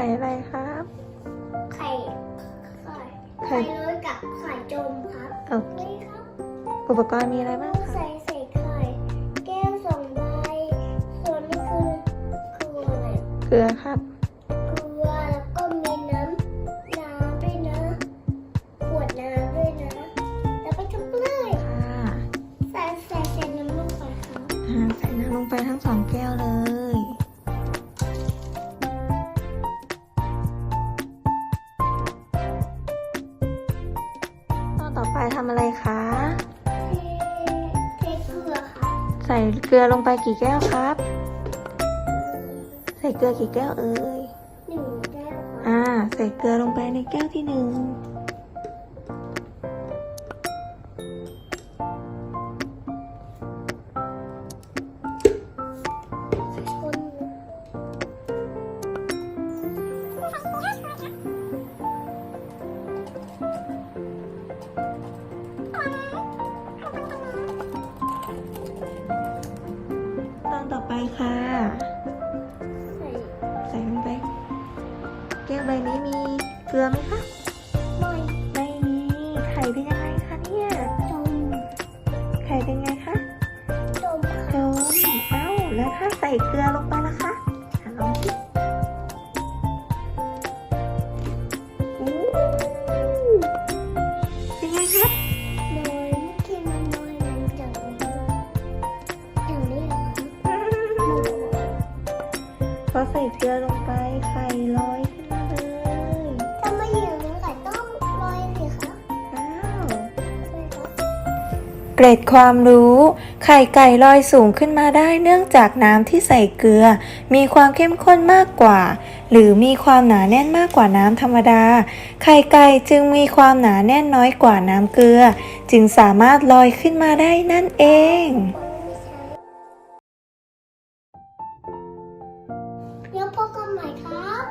ไข่อะไรครับ ไข่ ไข่ ไข่ล้วนกับไข่จมครับโอเคอุปกรณ์มีอะไรบ้างคะใส่ใส่ไข่ แก้วสองใบ ส่วนนี้คือคืออะไร เกลือครับ เกลือแล้วก็มีน้ำน้ำด้วยนะ ขวดน้ำด้วยนะ แล้วก็ช็อกโกลตค่ใส่ใส่ใส่น้ำลงไปครับใส่น้ำลงไปทั้งสองแก้วเลย ทำอะไรคะ เทเทเกลือครับใส่เกลือลงไปกี่แก้วครับ ใส่เกลือกี่แก้วเอ่ยหนึ่งแก้วครับอ่า ใส่เกลือลงไปในแก้วที่หนึ่ง แก้วใบนี้มีเกลือไหมคะหน่อยไม่มีไข่เป็นยังไงคะเนี่ยจมไข่เป็นไงคะจมจมเอ้าแล้วถ้าใส่เกลือลงไปล่ะคะอะลองสิอู้เป็นไงครับน้อยกินน้อยนั้นจังอย่างนี้เหรอครับพอใส่เกลือลงไปไข่ลอย เกร็ดความรู้ ไข่ไก่ลอยสูงขึ้นมาได้เนื่องจากน้ำที่ใส่เกลือ มีความเข้มข้นมากกว่า หรือมีความหนาแน่นมากกว่าน้ำธรรมดา ไข่ไก่จึงมีความหนาแน่นน้อยกว่าน้ำเกลือ จึงสามารถลอยขึ้นมาได้นั่นเองเดี๋ยวพบกันใหม่ครับ